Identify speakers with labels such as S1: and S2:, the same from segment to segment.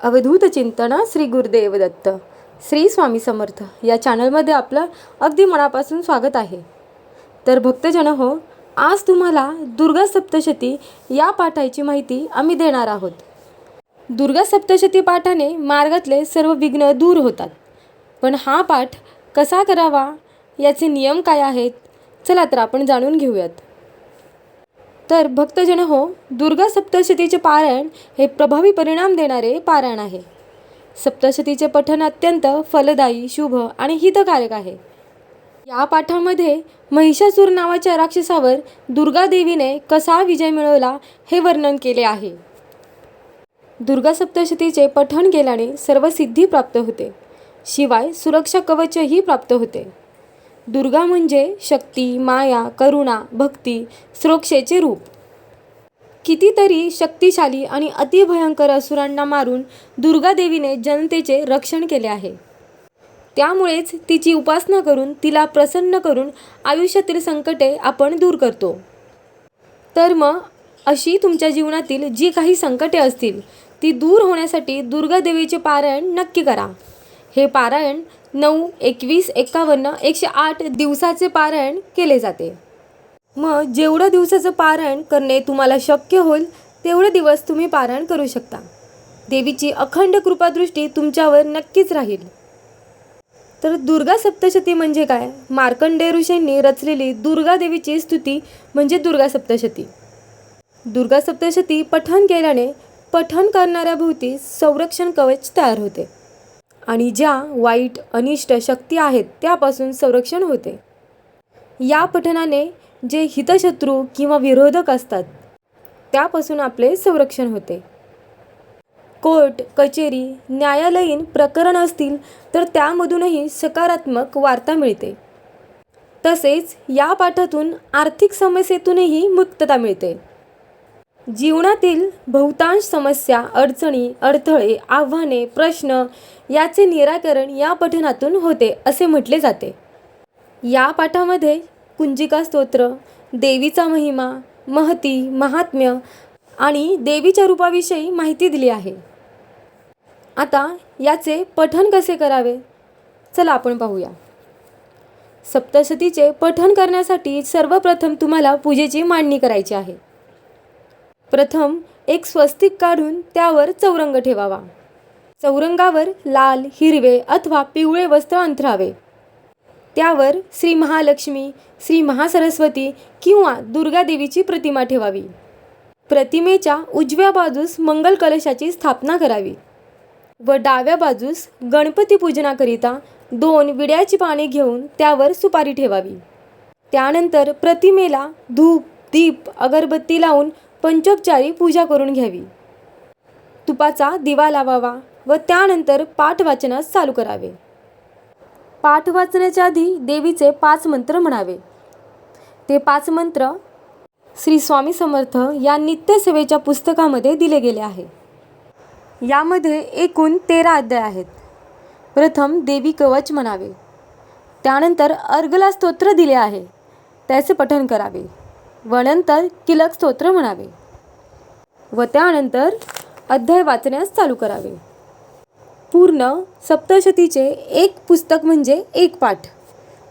S1: अवधूत चिंतन श्री गुरुदेव दत्त श्री स्वामी समर्थ. या चॅनलमध्ये आपलं अगदी मनापासून स्वागत आहे. तर भक्तजन हो आज तुम्हाला दुर्गा सप्तशती या पाठाची माहिती आम्ही देणार आहोत. दुर्गा सप्तशती पाठाने मार्गातले सर्व विघ्न दूर होतात. पण हा पाठ कसा करावा याचे नियम काय आहेत चला तर आपण जाणून घेऊयात. तर भक्तजन हो दुर्गा सप्तशतीचे पारायण हे प्रभावी परिणाम देणारे पारायण आहे. सप्तशतीचे पठण अत्यंत फलदायी शुभ आणि हितकारक आहे. या पाठामध्ये महिषासूर नावाच्या राक्षसावर दुर्गा देवीने कसा विजय मिळवला हे वर्णन केले आहे. दुर्गा सप्तशतीचे पठण केल्याने सर्व सिद्धी प्राप्त होते. शिवाय सुरक्षा कवचही प्राप्त होते. दुर्गा म्हणजे शक्ती माया करुणा भक्ती स्रोक्षेचे रूप. कितीतरी शक्तिशाली आणि अतिभयंकर असुरांना मारून दुर्गा देवीने जनतेचे रक्षण केले आहे. त्यामुळेच तिची उपासना करून तिला प्रसन्न करून आयुष्यातील संकटे आपण दूर करतो. तर मग अशी तुमच्या जीवनातील जी काही संकटे असतील ती दूर होण्यासाठी दुर्गा देवीचे पारायण नक्की करा. हे पारायण नऊ एकवीस एकावन्न एकशे आठ दिवसाचे पारायण केले जाते. मग जेवढं दिवसाचं पारायण करणे तुम्हाला शक्य होईल तेवढे दिवस तुम्ही पारायण करू शकता. देवीची अखंड कृपादृष्टी तुमच्यावर नक्कीच राहील. तर दुर्गा सप्तशती म्हणजे काय? मार्कंडेय ऋषींनी रचलेली दुर्गा देवीची स्तुती म्हणजे दुर्गा सप्तशती. दुर्गा सप्तशती पठण केल्याने पठण करणाऱ्याभोवती संरक्षण कवच तयार होते. आणि ज्या वाईट अनिष्ट शक्ती आहेत त्यापासून संरक्षण होते. या पठणाने जे हितशत्रू किंवा विरोधक असतात त्यापासून आपले संरक्षण होते. कोर्ट कचेरी न्यायालयीन प्रकरण असतील तर त्यामधूनही सकारात्मक वार्ता मिळते. तसेच या पाठातून आर्थिक समस्येतूनही मुक्तता मिळते. जीवनातील बहुतांश समस्या अडचणी अडथळे आव्हाने प्रश्न याचे निराकरण या पठणातून होते असे म्हटले जाते. या पाठामध्ये कुंजिका स्तोत्र देवीचा महिमा महती महात्म्य आणि देवीच्या रूपाविषयी माहिती दिली आहे. आता याचे पठण कसे करावे? चला आपण पाहूया. सप्तशतीचे पठण करण्यासाठी सर्वप्रथम तुम्हाला पूजेची मांडणी करायची आहे. प्रथम एक स्वस्तिक काढून त्यावर चौरंग ठेवावा. चौरंगावर लाल हिरवे अथवा पिवळे वस्त्र अंथरावे त्यावर श्री महालक्ष्मी श्री महासरस्वती किंवा दुर्गादेवीची प्रतिमा ठेवावी. प्रतिमेच्या उजव्या बाजूस मंगल कलशाची स्थापना करावी. व डाव्या बाजूस गणपती पूजनाकरिता दोन विड्याची पाने घेऊन त्यावर सुपारी ठेवावी. त्यानंतर प्रतिमेला धूप दीप अगरबत्ती लावून पंचोपचारी पूजा करून घ्यावी. तुपाचा दिवा लावावा व त्यानंतर पाठ वाचनास चालू करावे. पाठ वाचण्याच्या आधी देवीचे पाच मंत्र म्हणावे. ते पाच मंत्र श्री स्वामी समर्थ या नित्यसेवेच्या पुस्तकामध्ये दिले गेले आहे. यामध्ये एकूण तेरा अध्याय आहेत. प्रथम देवी कवच म्हणावे. त्यानंतर अर्गला स्तोत्र दिले आहे. त्याचे पठण करावे. व नंतर किलक स्तोत्र म्हणावे व त्यानंतर अध्याय वाचण्यास चालू करावे. पूर्ण सप्तशतीचे एक पुस्तक म्हणजे एक पाठ.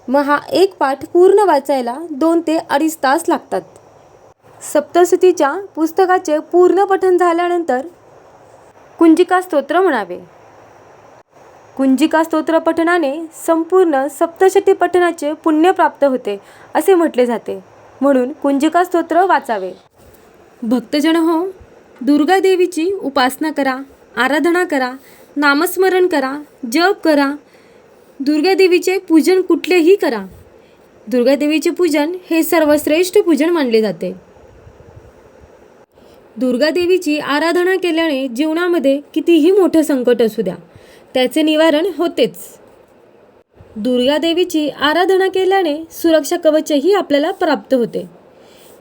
S1: मग हा एक पाठ पूर्ण वाचायला दोन ते अडीच तास लागतात. सप्तशतीच्या पुस्तकाचे पूर्ण पठन झाल्यानंतर कुंजिका स्तोत्र म्हणावे. कुंजिका स्तोत्र पठणाने संपूर्ण सप्तशती पठणाचे पुण्य प्राप्त होते असे म्हटले जाते. म्हणून कुंजिका स्तोत्र वाचावे. भक्तजन हो दुर्गा देवीची उपासना करा आराधना करा नामस्मरण करा जप करा. दुर्गा देवीचे पूजन कुठलेही करा. दुर्गा देवीचे पूजन हे सर्वश्रेष्ठ पूजन मानले जाते. दुर्गा देवीची आराधना केल्याने जीवनामध्ये कितीही मोठं संकट असू द्या त्याचे निवारण होतेच. दुर्गादेवीची आराधना केल्याने सुरक्षा कवचही आपल्याला प्राप्त होते.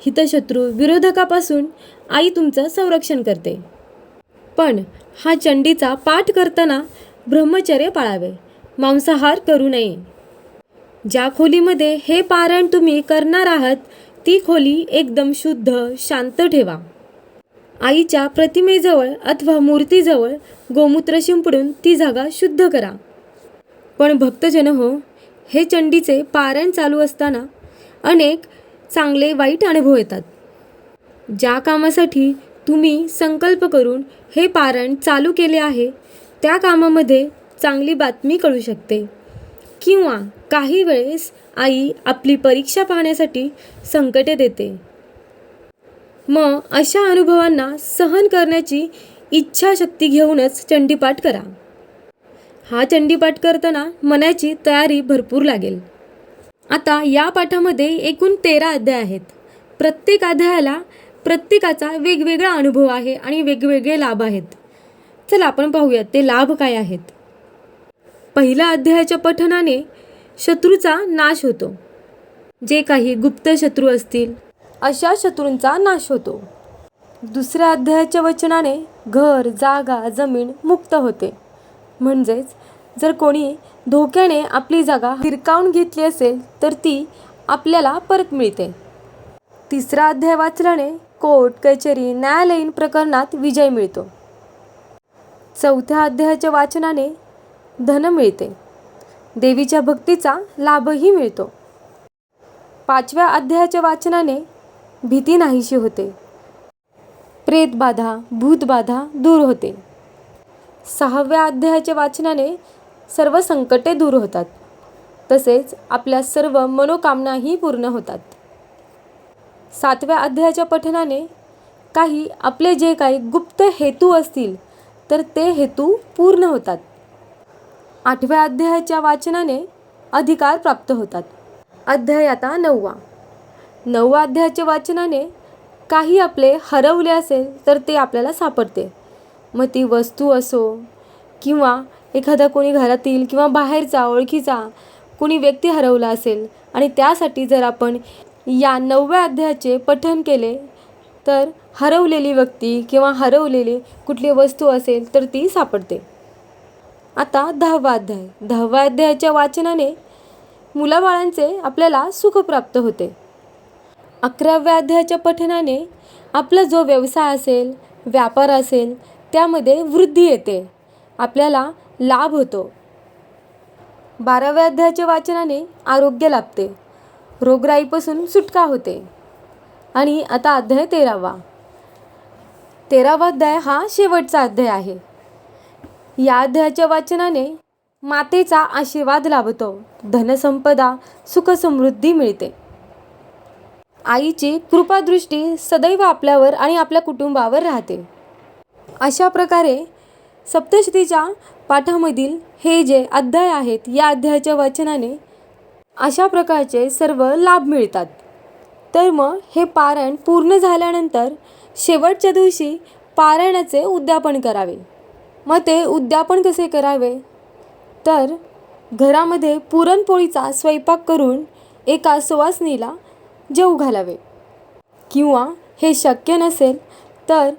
S1: हितशत्रू विरोधकापासून आई तुमचं संरक्षण करते. पण हा चंडीचा पाठ करताना ब्रह्मचर्य पाळावे. मांसाहार करू नये. ज्या खोलीमध्ये हे पारायण तुम्ही करणार आहात ती खोली एकदम शुद्ध शांत ठेवा. आईच्या प्रतिमेजवळ अथवा मूर्तीजवळ गोमूत्र शिंपडून ती जागा शुद्ध करा. पण भक्तजन हो हे चंडीचे पारायण चालू असताना अनेक चांगले वाईट अनुभव येतात. ज्या कामासाठी तुम्ही संकल्प करून हे पारायण चालू केले आहे त्या कामामध्ये चांगली बातमी कळू शकते. किंवा काही वेळेस आई आपली परीक्षा पाहण्यासाठी संकटे देते. मग अशा अनुभवांना सहन करण्याची इच्छाशक्ती घेऊनच चंडीपाठ करा. हा चंडीपाठ करताना मनाची तयारी भरपूर लागेल. आता या पाठामध्ये एकूण तेरा अध्याय आहेत. प्रत्येक अध्यायाला प्रत्येकाचा वेगवेगळा अनुभव आहे आणि वेगवेगळे लाभ आहेत. चला आपण पाहूयात ते लाभ काय आहेत. पहिल्या अध्यायाच्या पठनाने शत्रूचा नाश होतो. जे काही गुप्त शत्रू असतील अशा शत्रूंचा नाश होतो. दुसऱ्या अध्यायाच्या वचनाने घर जागा जमीन मुक्त होते. म्हणजेच जर कोणी धोक्याने आपली जागा हिरकावून घेतली असेल तर ती आपल्याला परत मिळते. तिसरा अध्याय वाचल्याने कोर्ट कचेरी न्यायालयीन प्रकरणात विजय मिळतो. चौथ्या अध्यायाच्या वाचनाने धन मिळते. देवीच्या भक्तीचा लाभही मिळतो. पाचव्या अध्यायाच्या वाचनाने भीती नाहीशी होते. प्रेतबाधा भूतबाधा दूर होते. सहाव्या अध्यायाच्या वाचनाने सर्व संकटे दूर होतात. तसेच आपल्या सर्व मनोकामनाही पूर्ण होतात. सातव्या अध्यायाच्या पठनाने काही आपले जे काही गुप्त हेतू असतील तर ते हेतू पूर्ण होतात. आठव्या अध्यायाच्या वाचनाने अधिकार प्राप्त होतात. अध्याय आता नववा. नववा अध्यायाच्या वाचनाने काही आपले हरवले असेल तर ते आपल्याला सापडते. मग ती वस्तू असो किंवा एखादा कोणी घरातील किंवा बाहेरचा ओळखीचा कोणी व्यक्ती हरवला असेल आणि त्यासाठी जर आपण या नवव्या अध्यायाचे पठन केले तर हरवलेली व्यक्ती किंवा हरवलेली कुठली वस्तू असेल तर ती सापडते. आता दहावा अध्याय. दहाव्या अध्यायाच्या वाचनाने मुलाबाळांचे आपल्याला सुख प्राप्त होते. अकराव्या अध्यायाच्या पठनाने आपला जो व्यवसाय असेल व्यापार असेल त्यामध्ये वृद्धी येते. आपल्याला लाभ होतो. बाराव्या अध्यायाच्या वाचनाने आरोग्य लाभते. रोगराईपासून सुटका होते. आणि आता अध्याय तेरावा. तेरावा अध्याय हा शेवटचा अध्याय आहे. या अध्यायाच्या वाचनाने मातेचा आशीर्वाद लाभतो. धनसंपदा सुखसमृद्धी मिळते. आईची कृपादृष्टी सदैव आपल्यावर आणि आपल्या कुटुंबावर राहते. अशा प्रकारे सप्तशतीच्या पाठामधील हे जे अध्याय आहेत या अध्यायाच्या वाचनाने अशा प्रकारचे सर्व लाभ मिळतात. तर मग हे पारायण पूर्ण झाल्यानंतर शेवटच्या दिवशी पारायणाचे उद्यापन करावे. मग ते उद्यापन कसे करावे? तर घरामध्ये पुरणपोळीचा स्वयंपाक करून एका सुवासनीला जेऊ घालावे. किंवा हे शक्य नसेल तर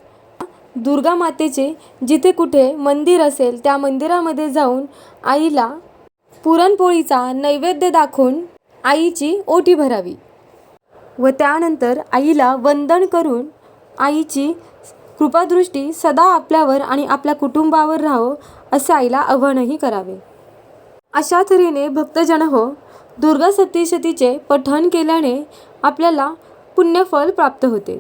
S1: दुर्गा मातेचे जिथे कुठे मंदिर असेल त्या मंदिरामध्ये जाऊन आईला पुरणपोळीचा नैवेद्य दाखवून आईची ओटी भरावी व त्यानंतर आईला वंदन करून आईची कृपादृष्टी सदा आपल्यावर आणि आपल्या कुटुंबावर राहो असे आईला आव्हानही करावे. अशा तऱ्हेने भक्तजन हो दुर्गा सप्तशतीचे पठण केल्याने आपल्याला पुण्यफल प्राप्त होते.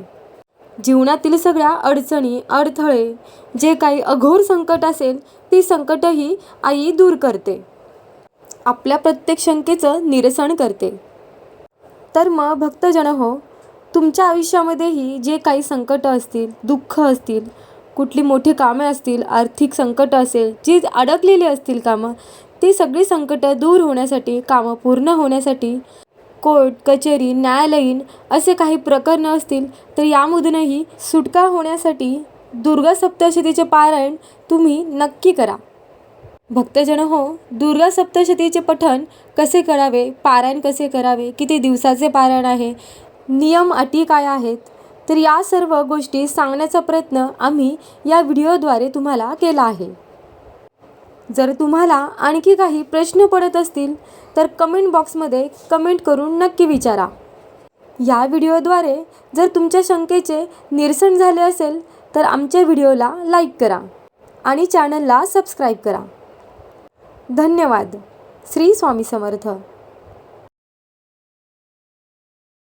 S1: जीवनातील सगळ्या अडचणी अडथळे जे काही अघोर संकट असेल ती संकटही आई दूर करते. आपल्या प्रत्येक शंकेचं निरसन करते. तर मग भक्तजन हो तुमच्या आयुष्यामध्येही जे काही संकट असतील दुःख असतील कुठली मोठी कामे असतील आर्थिक संकट असेल जी अडकलेली असतील कामं ती सगळी संकटं दूर होण्यासाठी कामं पूर्ण होण्यासाठी कोर्ट कचेरी न्यायालयीन असे काही प्रकरणं असतील तर यामधूनही सुटका होण्यासाठी दुर्गा सप्तशतीचे पारायण तुम्ही नक्की करा. भक्तजन हो दुर्गा सप्तशतीचे पठण कसे करावे पारायण कसे करावे किती दिवसाचे पारायण आहे नियम अटी काय आहेत तर या सर्व गोष्टी सांगण्याचा प्रयत्न आम्ही या व्हिडिओद्वारे तुम्हाला केला आहे. जर तुम्हाला आणखी काही प्रश्न पडत असतील तर कमेंट बॉक्समध्ये कमेंट करून नक्की विचारा. या व्हिडिओद्वारे जर तुमच्या शंकेचे निरसन झाले असेल तर आमच्या व्हिडिओला लाईक करा आणि चॅनलला सबस्क्राईब करा. धन्यवाद. श्री स्वामी समर्थ.